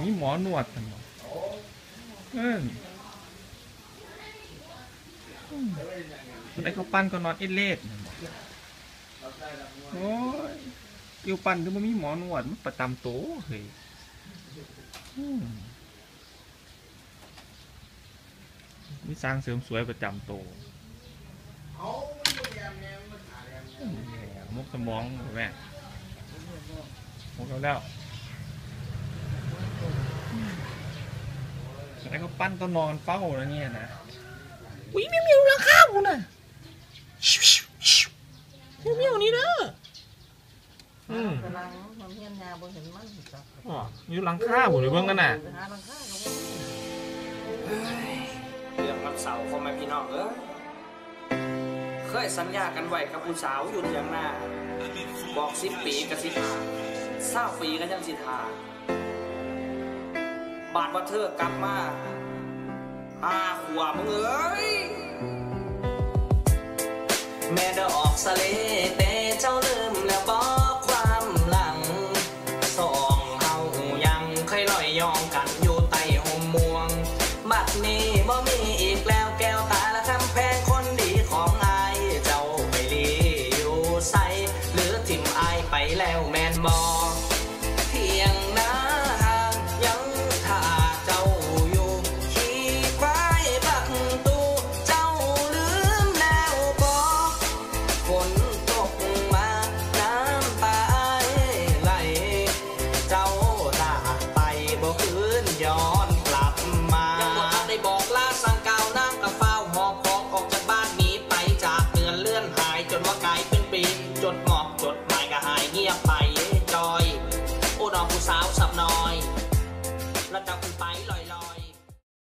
มีหมอนวดกันเอิ้นอืมคนไอ้เขาปั้นก็นอนเอ็ดเล็ดโอ้ยอิวปั้นคือบ่มีหมอนวดมันประจำโตเฮ้ยอืมมีสร้างเสริมสวยประจำโตมุกสมองแม่มุกแล้ว แล้วก็ ปั้นก็นอนเฝ้าแล้วเนี่ยนะอุ้ยเมียวเมียวราคากูน่ะเมียวเมียวนี่เด้ออืมกำลังมันเฮียนยาบนเห็นมันอ๋ออยู่หลังคาผมเลยเบิ่งกันน่ะเรื่องวันเสาร์พ่อแม่พี่น้องเอ้ยเคยสัญญากันไว้กับผู้สาวอยู่เทียงหน้า บอกสิบปีกับสิบห้าเศร้าปีก็ยังสิทาบาดว่าเธอกลับมา อาขวบมึงเอ้ย แม่เดอออกสะเลแต่เจ้าลืมแล้วบอกความหลัง สองเฮายังเคยลอยยองกันอยู่ใต้ห่มม่วง บัดนี้บ่มีอีกแล้วแก้วตาและคำแพงคนดีของอาย เจ้าไปลีอยู่ใสหรือทิมอายไปแล้วแมนบอเสาวสับน้อยระดับ